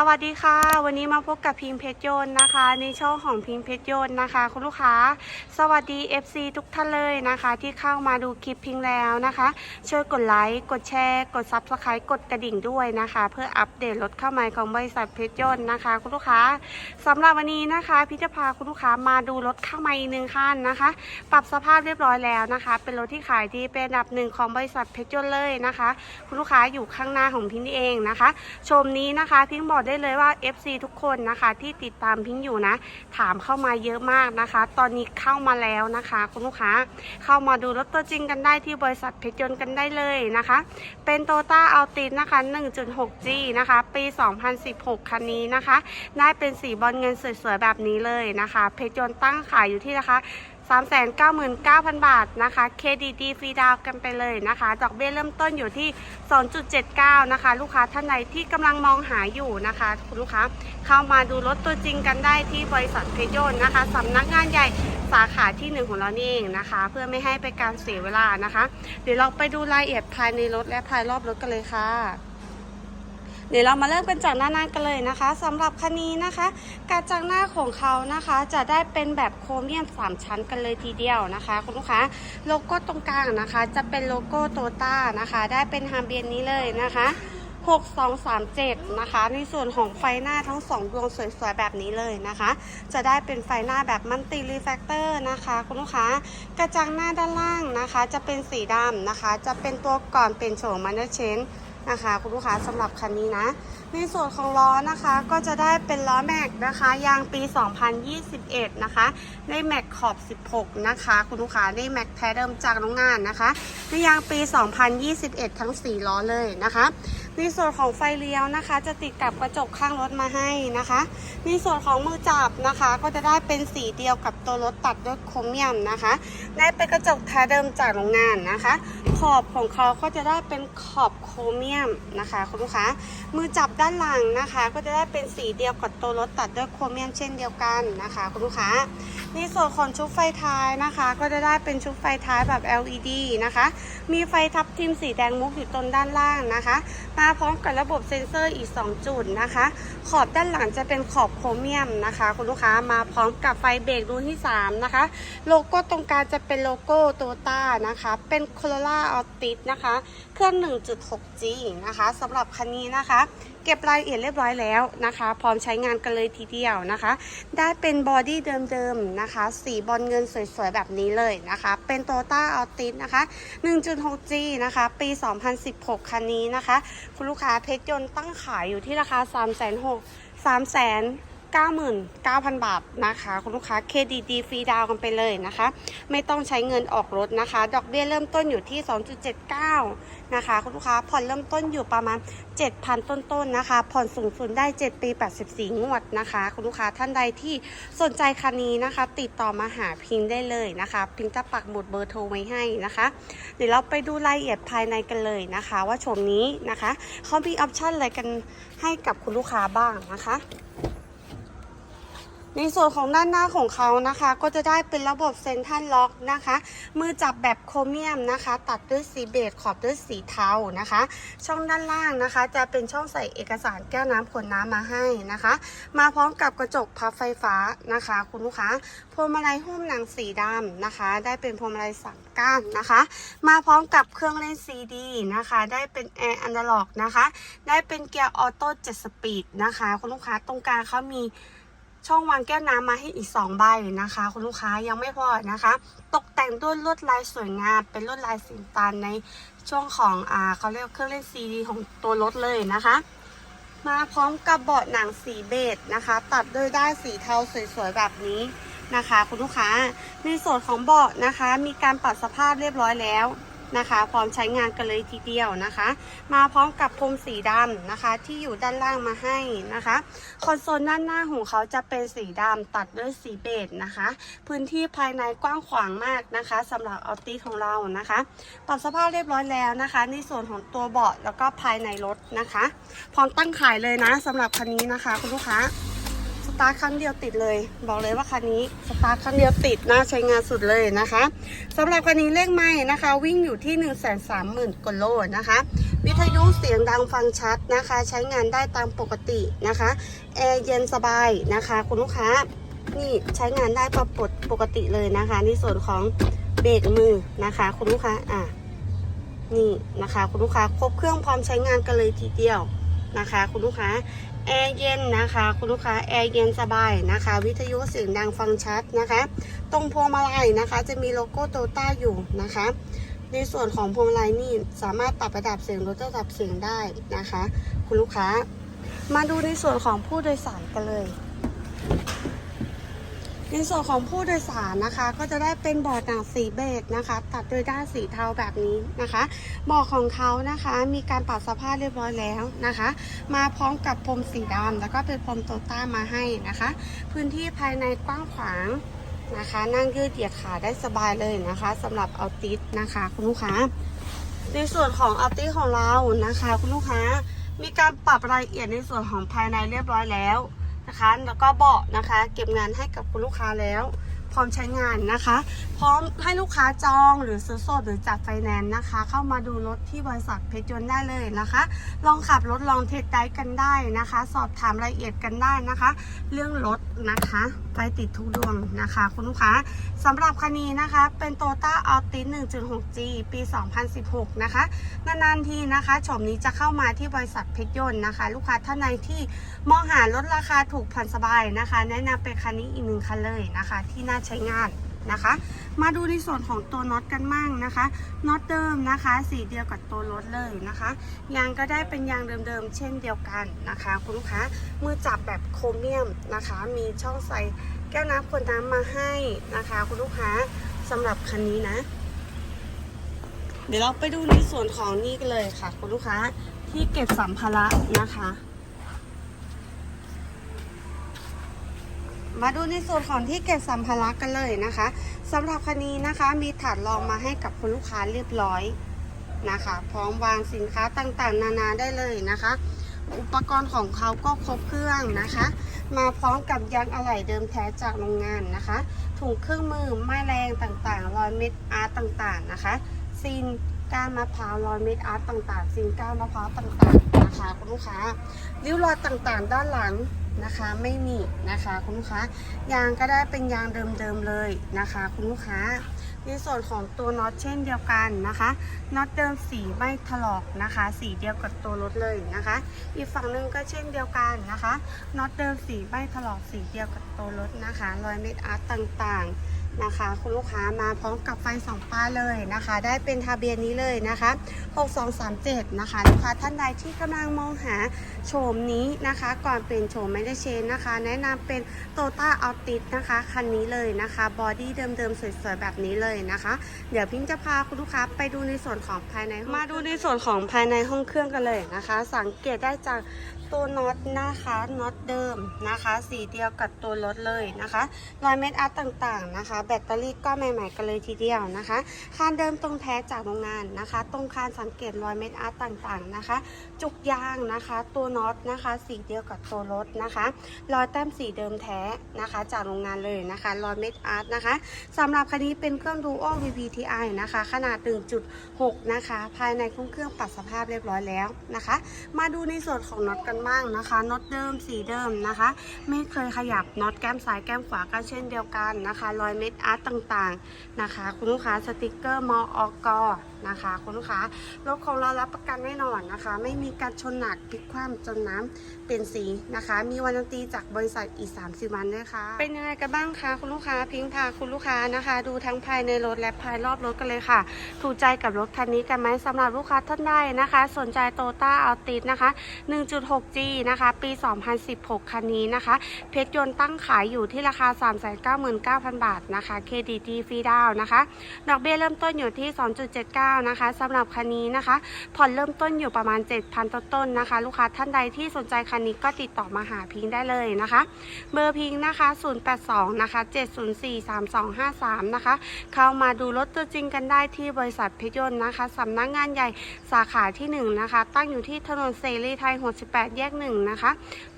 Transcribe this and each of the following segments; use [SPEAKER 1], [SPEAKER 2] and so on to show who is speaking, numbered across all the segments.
[SPEAKER 1] สวัสดีค่ะ วันนี้มาพบกับพิงเพชรโยนต์นะคะ ในช่องของพิงเพชรโยนต์นะคะ คุณลูกค้า สวัสดี FC ทุกท่านเลยนะคะ ที่เข้ามาดูคลิปพิงแล้วนะคะ ช่วยกดไลค์กดแชร์ กดซับสไครต์กดกระดิ่งด้วยนะคะ เพื่ออัปเดตรถเข้ามาของบริษัทเพชรโยนต์นะคะ คุณลูกค้าสำหรับวันนี้นะคะพี่จะพาคุณลูกค้ามาดูรถเข้ามาอีกหนึ่งคันนะคะ ปรับสภาพเรียบร้อยแล้วนะคะ เป็นรถที่ขายดีเป็นอันดับหนึ่งของบริษัทเพชรยนต์เลยนะคะ คุณลูกค้าอยู่ข้างหน้าของพิงเองนะคะ ชมนี้นะคะพิงบอกได้เลยว่า FC ทุกคนนะคะที่ติดตามพิงอยู่นะ ถามเข้ามาเยอะมากนะคะ ตอนนี้เข้ามาแล้วนะคะ คุณลูกค้าเข้ามาดูรถตัวจริงกันได้ที่บริษัทเพชรยนต์กันได้เลยนะคะ เป็นโตต้าอัลตินนะคะ 1.6G นะคะ ปี 2016 คันนี้นะคะ ได้เป็นสีบอลเงินสวยๆแบบนี้เลยนะคะ เพชรยนต์ตั้งขายอยู่ที่นะคะ 399,000 บาทนะคะ KDD ฟรีดาวกันไปเลยนะคะ ดอกเบี้ยเริ่มต้นอยู่ที่ 2.79 นะคะ ลูกค้าท่านใดที่กำลังมองหาอยู่นะคะคุณลูกค้าเข้ามาดูรถตัวจริงกันได้ที่บริษัทเพชรยนนะคะสำนักงานใหญ่สาขาที่หนึ่งของเรานี่เองนะคะ เพื่อไม่ให้เป็นการเสียเวลานะคะ เดี๋ยวเราไปดูรายละเอียดภายในรถและภายรอบรถกันเลยค่ะ เดี๋ยวเรามาเริ่มกันจากหน้าหน้ากันเลยนะคะสำหรับคันนี้นะคะ การจังหน้าของเขานะคะ จะได้เป็นแบบโครเมียม 3 ชั้นกันเลยทีเดียวนะคะ คุณลูกค้าโลโก้ตรงกลางนะคะ จะเป็นโลโก้โตต้านะคะ ได้เป็นฮาเบียนนี้เลยนะคะ6237 นะคะ ในส่วนของไฟหน้าทั้ง 2 ดวงสวยๆ แบบนี้เลยนะคะ จะได้เป็นไฟหน้าแบบมันติรีแฟกเตอร์นะคะ คุณลูกค้ากระจังหน้าด้านล่างนะคะ จะเป็นสีดำนะคะ จะเป็นตัวก่อนเป็นโฉมมันเดอร์เชน นะคะ คุณลูกค้าสำหรับคันนี้นะ ในส่วนของล้อนะคะก็จะได้เป็นล้อแม็กนะคะยางปี 2021 นะคะ ในแม็กขอบ 16 นะคะ คุณลูกค้าในแม็กแท้เดิมจากโรงงานนะคะในยางปี 2021 ทั้ง 4 ล้อเลยนะคะในส่วนของไฟเลี้ยวนะคะ จะติดกับกระจกข้างรถมาให้นะคะในส่วนของมือจับนะคะ ก็จะได้เป็นสีเดียวกับตัวรถตัดด้วยโครเมียมนะคะ ได้เป็นกระจกแท้เดิมจากโรงงานนะคะ ขอบของเขาก็จะได้เป็นขอบโครเมียมนะคะคุณลูกค้ามือจับด้านหลังนะคะ ก็จะได้เป็นสีเดียวกับตัวรถตัดด้วยโครเมียมเช่นเดียวกันนะคะคุณลูกค้าในส่วนของชุดไฟท้ายนะคะ ก็จะได้เป็นชุดไฟท้ายแบบ LED นะคะ มีไฟทับทิมสีแดงมุกอยู่ตรงด้านล่างนะคะ มาพร้อมกับระบบเซ็นเซอร์อีก 2 จุดนะคะ ขอบด้านหลังจะเป็นขอบโครเมียมนะคะ คุณลูกค้ามาพร้อมกับไฟเบรกรุ่นที่ 3 นะคะ โลโก้ตรงกลางจะเป็นโลโก้โตต้านะคะ เป็น Corolla Altis นะคะ เครื่อง 1.6G นะคะสำหรับคันนี้นะคะเก็บรายละเอียดเรียบร้อยแล้วนะคะ พร้อมใช้งานกันเลยทีเดียวนะคะ ได้เป็นบอดี้เดิมๆนะคะ สีบอลเงินสวยๆ แบบนี้เลยนะคะ เป็นโตต้าออลติสนะคะ 1.6G นะคะ ปี 2016 คันนี้นะคะ คุณลูกค้าเพชรยนต์ตั้งขายอยู่ที่ราคา 3 6 0 0 0 3 0 99,000 บาทนะคะ คุณลูกค้า KDD ฟรีดาวกันไปเลยนะคะ ไม่ต้องใช้เงินออกรถนะคะ ดอกเบี้ยเริ่มต้นอยู่ที่ 2.79 นะคะ คุณลูกค้าผ่อนเริ่มต้นอยู่ประมาณ 7,000 ต้นๆนะคะ ผ่อนสูงสุดได้ 7 ปี 84 งวดนะคะ คุณลูกค้าท่านใดที่สนใจคันนี้นะคะ ติดต่อมาหาพิงได้เลยนะคะ พิงจะปักหมุดเบอร์โทรไว้ให้นะคะ เดี๋ยวเราไปดูรายละเอียดภายในกันเลยนะคะ ว่าโฉมนี้นะคะเขามีออปชั่นอะไรกันให้กับคุณลูกค้าบ้างนะคะ ในส่วนของด้านหน้าของเขานะคะ ก็จะได้เป็นระบบเซ็นทรัลล็อกนะคะ มือจับแบบโครเมียมนะคะ ตัดด้วยสีเบจขอบด้วยสีเทานะคะ ช่องด้านล่างนะคะ จะเป็นช่องใส่เอกสารแก้วน้ำขวดน้ำมาให้นะคะ มาพร้อมกับกระจกพับไฟฟ้านะคะ คุณลูกค้าพวงมาลัยหุ้มหนังสีดำนะคะ ได้เป็นพวงมาลัยสามก้านนะคะ มาพร้อมกับเครื่องเล่นซีดีนะคะ ได้เป็นแอร์อันดล็อกนะคะ ได้เป็นเกียร์ออโต้7สปีดนะคะ คุณลูกค้าตรงกลางเขามี ช่องวางแก้วน้ำมาให้อีก 2 ใบนะคะ คุณลูกค้ายังไม่พอนะคะ ตกแต่งด้วยลวดลายสวยงามเป็นลวดลายสีตาลในช่วงของอ่าเขาเรียกเครื่องเล่นซีดีของตัวรถเลยนะคะ มาพร้อมกับเบาะหนังสีเบจนะคะ ตัดด้วยด้ายสีเทาสวยๆแบบนี้นะคะ คุณลูกค้าในส่วนของเบาะนะคะ มีการปรับสภาพเรียบร้อยแล้ว นะคะ พร้อมใช้งานกันเลยทีเดียวนะคะ มาพร้อมกับพรมสีดำนะคะ ที่อยู่ด้านล่างมาให้นะคะ คอนโซลด้านหน้าของเขาจะเป็นสีดำตัดด้วยสีเบจนะคะ พื้นที่ภายในกว้างขวางมากนะคะสำหรับออติของเรานะคะ ปรับสภาพเรียบร้อยแล้วนะคะ ในส่วนของตัวเบาะแล้วก็ภายในรถนะคะ พร้อมตั้งขายเลยนะสำหรับคันนี้นะคะคุณลูกค้า สตาร์ทครั้งเดียวติดเลย บอกเลยว่าคันนี้สตาร์ทครั้งเดียวติดน่าใช้งานสุดเลยนะคะสำหรับคันนี้เลขไม่นะคะ วิ่งอยู่ที่ 1 3 0 0 0 0กว่าโลนะคะ วิทยุเสียงดังฟังชัดนะคะ ใช้งานได้ตามปกตินะคะแอร์เย็นสบายนะคะ คุณลูกค้านี่ใช้งานได้ปกติปกติเลยนะคะในส่วนของเบรกมือนะคะ คุณลูกค้าอะนี่นะคะ คุณลูกค้าครบเครื่องพร้อมใช้งานกันเลยทีเดียวนะคะ คุณลูกค้า แอร์เย็นนะคะ คุณลูกค้าแอร์เย็นสบายนะคะ วิทยุเสียงดังฟังชัดนะคะ ตรงพวงมาลัยนะคะ จะมีโลโก้โตต้าอยู่นะคะ ในส่วนของพวงมาลัยนี่สามารถปรับระดับเสียงลดระดับเสียงได้นะคะ คุณลูกค้า มาดูในส่วนของผู้โดยสารกันเลย ในส่วนของผู้โดยสารนะคะ ก็จะได้เป็นเบอดหนังสีเบจนะคะ ตัดโดยด้านสีเทาแบบนี้นะคะเบาะของเขานะคะ มีการปรับสภาพเรียบร้อยแล้วนะคะ มาพร้อมกับพรมสีดำแล้วก็เป็นพรมโตต้ามาให้นะคะ พื้นที่ภายในกว้างขวางนะคะ นั่งยืดเหยียดขาได้สบายเลยนะคะสำหรับเอาติสนะคะคุณลูกค้า ในส่วนของอัลติของเรานะคะ คุณลูกค้า มีการปรับรายละเอียดในส่วนของภายในเรียบร้อยแล้ว นะคะ แล้วก็เบาะนะคะ เก็บงานให้กับคุณลูกค้าแล้ว พร้อมใช้งานนะคะ พร้อมให้ลูกค้าจองหรือซื้อสดหรือจัดไฟแนนซ์นะคะ เข้ามาดูรถที่บริษัทเพชรยนต์ได้เลยนะคะ ลองขับรถลองเทสได้กันได้นะคะ สอบถามรายละเอียดกันได้นะคะ เรื่องรถนะคะไฟติดทุกดวงนะคะ คุณลูกค้าสำหรับคันนี้นะคะ เป็น t o y o t a Altis 1.6G ปี 2016 นะคะ นานๆทีนะคะโฉมนี้จะเข้ามาที่บริษัทเพชรยนต์นะคะ ลูกค้าท่านใดที่มองหารถราคาถูกผ่อนสบายนะคะ แนะนำเป็นคันนี้อีกหนึ่งคันเลยนะคะ ที่น่าใช้งานนะคะ มาดูในส่วนของตัวน็อตกันมั่งนะคะน็อตเดิมนะคะสีเดียวกับตัวรถเลยนะคะยางก็ได้เป็นยางเดิมๆเช่นเดียวกันนะคะ คุณลูกค้ามือจับแบบโครเมียมนะคะ มีช่องใส่แก้วน้ำขวดน้ำมาให้นะคะ คุณลูกค้าสำหรับคันนี้นะ เดี๋ยวเราไปดูในส่วนของนี่กันเลยค่ะ คุณลูกค้าที่เก็บสัมภาระนะคะ มาดูในส่วนของที่เก็บสัมภาระกันเลยนะคะสำหรับคันนี้นะคะ มีถาดรองมาให้กับคุณลูกค้าเรียบร้อยนะคะ พร้อมวางสินค้าต่างๆ นานาได้เลยนะคะ อุปกรณ์ของเขาก็ครบเครื่องนะคะ มาพร้อมกับยางอะไหล่เดิมแท้จากโรงงานนะคะถุงเครื่องมือไม้แรงต่างๆรอยเม็ดอาร์ตต่างๆนะคะซีนก้านมะพร้าวรอยเม็ดอาร์ตต่างๆซีนก้านมะพร้าวต่างๆนะคะคุณลูกค้าริ้วรอยต่างๆ ด้านหลัง นะคะ ไม่มีนะคะคุณลูกค้ายางก็ได้เป็นยางเดิมๆเลยนะคะคุณลูกค้าในส่วนของตัวน็อตเช่นเดียวกันนะคะน็อตเดิมสีไม่ถลอกนะคะ สีเดียวกับตัวรถเลยนะคะ อีกฝั่งหนึ่งก็เช่นเดียวกันนะคะน็อตเดิมสีไม่ถลอกสีเดียวกับตัวรถนะคะรอยเม็ดอาร์ตต่างๆ นะคะ คุณลูกค้ามาพร้อมกับไฟสองป้ายเลยนะคะ ได้เป็นทะเบียนนี้เลยนะคะ 6237 นะคะลูกค้าท่านใดที่กำลังมองหาโฉมนี้นะคะ ก่อนเปลี่ยนโฉมไม่ได้เชนนะคะ แนะนำเป็นโตต้าอัลติสนะคะ คันนี้เลยนะคะบอดี้เดิมๆ สวยๆ แบบนี้เลยนะคะ เดี๋ยวพิงจะพาคุณลูกค้าไปดูในส่วนของภายในมาดูในส่วนของภายในห้องเครื่องกันเลยนะคะ สังเกตได้จากตัวน็อตนะคะน็อตเดิมนะคะ สีเดียวกับตัวรถเลยนะคะรอยเม็ดอาร์ตต่างๆนะคะแบตเตอรี่ก็ใหม่ ๆ กันเลยทีเดียวนะคะ คานเดิมตรงแท้จากโรงงานนะคะ ตรงคานสังเกตรอยเม็ดอาร์ตต่างๆนะคะ จุกยางนะคะ ตัวน็อตนะคะ สีเดียวกับตัวรถนะคะ รอยแต้มสีเดิมแท้นะคะ จากโรงงานเลยนะคะ รอยเม็ดอาร์ตนะคะสำหรับคันนี้เป็นเครื่องดูโอ VVTi นะคะ ขนาด 1.6 นะคะ ภายในเครื่องเครื่องปรับสภาพเรียบร้อยแล้วนะคะ มาดูในส่วนของน็อตกันบ้างนะคะน็อตเดิมสีเดิมนะคะ ไม่เคยขยับน็อตแก้มซ้ายแก้มขวาก็เช่นเดียวกันนะคะ รอยเม็ดอาร์ตต่างๆนะคะ คุณลูกค้าสติกเกอร์มออกนะคะคุณลูกค้ารถของเรารับประกันแน่นอนนะคะ ไม่มีการชนหนักพลิกคว่ำจนน้ำเป็นสีนะคะ มีวันดนตีจากบริษัทอีก30วันด้วยค่ะเป็นยังไงกันบ้างคะคุณลูกค้าพิงพาคุณลูกค้านะคะ ดูทั้งภายในรถและภายรอบรถกันเลยค่ะ ถูกใจกับรถคันนี้กันไหมสำหรับลูกค้าท่านใดนะคะ สนใจโตต้าอัลติสนะคะ 1.6G นะคะ ปี 2016 คันนี้นะคะ เพชรยนต์ตั้งขายอยู่ที่ราคา 399,000 บาทนะคะเครดิตฟรีดาวนะคะ ดอกเบี้ยเริ่มต้นอยู่ที่ 2.79นะคะสำหรับคันนี้นะคะ ผ่อนเริ่มต้นอยู่ประมาณ 7,000 ต้นๆนะคะ ลูกค้าท่านใดที่สนใจคันนี้ก็ติดต่อมาหาพิงค์ได้เลยนะคะ เบอร์พิงค์นะคะ 082 นะคะ 704 3253 นะคะ เข้ามาดูรถตัวจริงกันได้ที่บริษัทเพชรยนต์นะคะสำนักงานใหญ่สาขาที่ 1 นะคะ ตั้งอยู่ที่ถนนเสรีไทย 68 แยก 1 นะคะ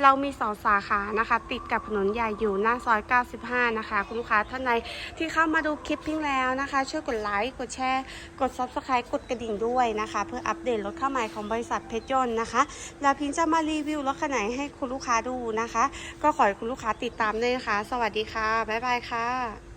[SPEAKER 1] เรามีสองสาขานะคะ ติดกับถนนใหญ่อยู่หน้าซอย 95 นะคะ คุณลูกค้าท่านใดที่เข้ามาดูคลิปพิงค์แล้วนะคะ ช่วยกดไลค์ กดแชร์ กด subscribe subscribe กดกระดิ่งด้วยนะคะ เพื่ออัปเดตรถเข้าใหม่ของบริษัทเพชรยนต์นะคะแล้วพินจะมารีวิวรถคันไหนให้คุณลูกค้าดูนะคะ ก็ขอให้คุณลูกค้าติดตามด้วยนะคะ สวัสดีค่ะ บ๊ายบายค่ะ